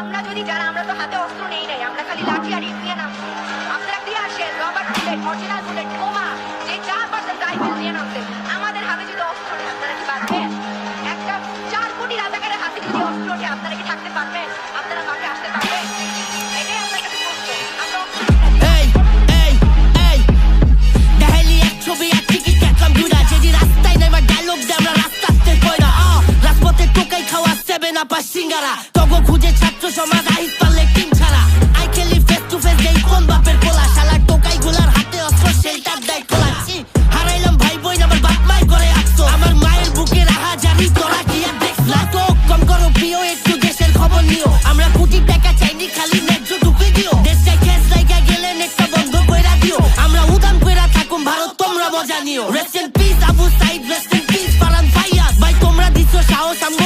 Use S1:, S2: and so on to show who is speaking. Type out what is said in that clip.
S1: আমরা যদি যারা, আমরা তো হাতে অস্ত্র নেই নাই, আমরা খালি লাঠি আর ইট নিয়ে নামছি আপনারা দিয়ে আসেন রবার্ট বুলেট অরিজিনাল বুলেট বোমা, যে যা পারছেন রাইফেল নিয়ে নামছেন আমাদের হাতে যদি অস্ত্র নেই আপনারা কি পারবেন? একটা চার কোটি রাজাকারের হাতে যদি অস্ত্র নেই আপনারা কি থাকতে পারবেন? আপনারা মাঠে আসতে পারবেন? এটাই আমরা
S2: ছবি, এক টিকিট কাটলাম দুইটা। যেদি রাস্তায় আ রাজপথে rest in peace Abu Sayeed rest in peace Faran Faiyaz ভাই তোমরা দিছো সাহস আমি